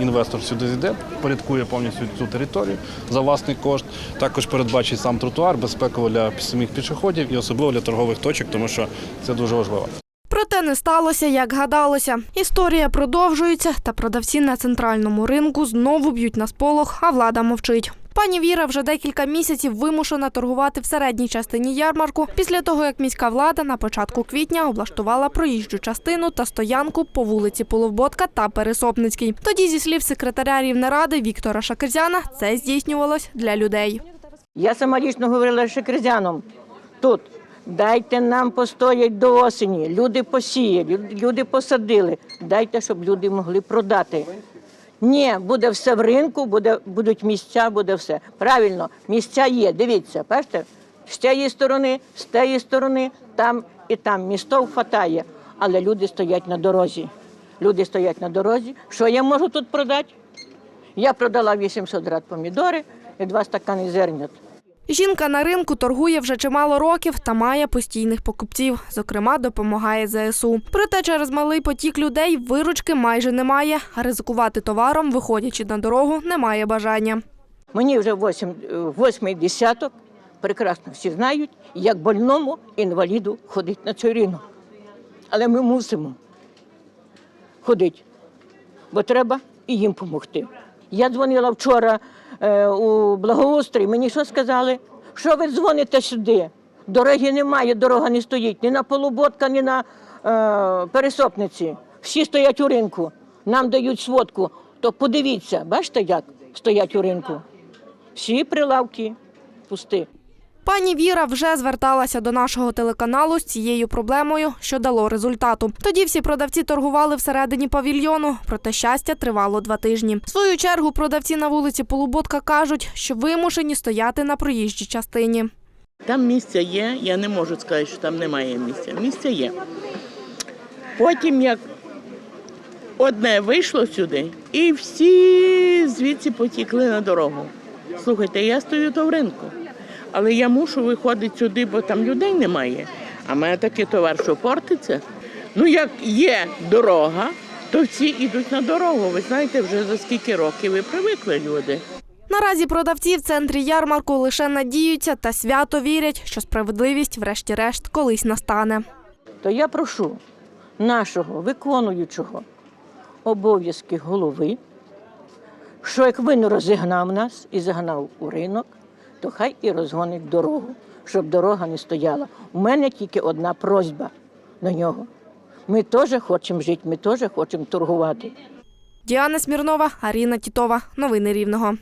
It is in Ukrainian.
Інвестор сюди зійде, порядкує повністю цю територію за власний кошт. Також передбачить сам тротуар, безпеково для самих пішоходів і особливо для торгових точок, тому що це дуже важливо. Проте не сталося, як гадалося. Історія продовжується, та продавці на центральному ринку знову б'ють на сполох, а влада мовчить. Пані Віра вже декілька місяців вимушена торгувати в середній частині ярмарку після того, як міська влада на початку квітня облаштувала проїжджу частину та стоянку по вулиці Половботка та Пересопницькій. Тоді, зі слів секретаря Рівнеради Віктора Шакерзяна, це здійснювалось для людей. Я сама лічно говорила шекерзянам тут. Дайте нам постоять до осені. Люди посіяли, люди посадили. Дайте, щоб люди могли продати. Ні, буде все в ринку, буде, будуть місця, буде все. Правильно, місця є. Дивіться, бачите, з цієї сторони, з тієї сторони, там і там. Місто хватає, але люди стоять на дорозі. Люди стоять на дорозі. Що я можу тут продати? Я продала 800 град помідори і два стакани зернят. Жінка на ринку торгує вже чимало років та має постійних покупців. Зокрема, допомагає ЗСУ. Проте через малий потік людей виручки майже немає, а ризикувати товаром, виходячи на дорогу, немає бажання. Мені вже е, восьмий десяток, прекрасно всі знають, як больному інваліду ходить на цей ринок. Але ми мусимо ходити, бо треба і їм допомогти. Я дзвонила вчора у благоустрій, мені що сказали? Що ви дзвоните сюди? Дороги немає, дорога не стоїть ні на Полуботка, ні на е, пересопниці. Всі стоять у ринку, нам дають сводку. То подивіться, бачите, як стоять у ринку? Всі прилавки пусті. Пані Віра вже зверталася до нашого телеканалу з цією проблемою, що дало результату. Тоді всі продавці торгували всередині павільйону, проте щастя тривало два тижні. В свою чергу продавці на вулиці Полуботка кажуть, що вимушені стояти на проїжджій частині. Там місце є, я не можу сказати, що там немає місця. Місце є. Потім як одне вийшло сюди, і всі звідси потікли на дорогу. Слухайте, я стою то в ринку, але я мушу виходити сюди, бо там людей немає. А в мене такий товар, що портиться. Ну, як є дорога, то всі йдуть на дорогу. Ви знаєте, вже за скільки років ви привикли люди. Наразі продавці в центрі ярмарку лише надіються та свято вірять, що справедливість, врешті-решт, колись настане. То я прошу нашого виконуючого обов'язки голови, що як він розігнав нас і загнав у ринок, то хай і розгонить дорогу, щоб дорога не стояла. У мене тільки одна просьба до нього. Ми теж хочемо жити, ми теж хочемо торгувати. Діана Смірнова, Аріна Тітова. Новини Рівного.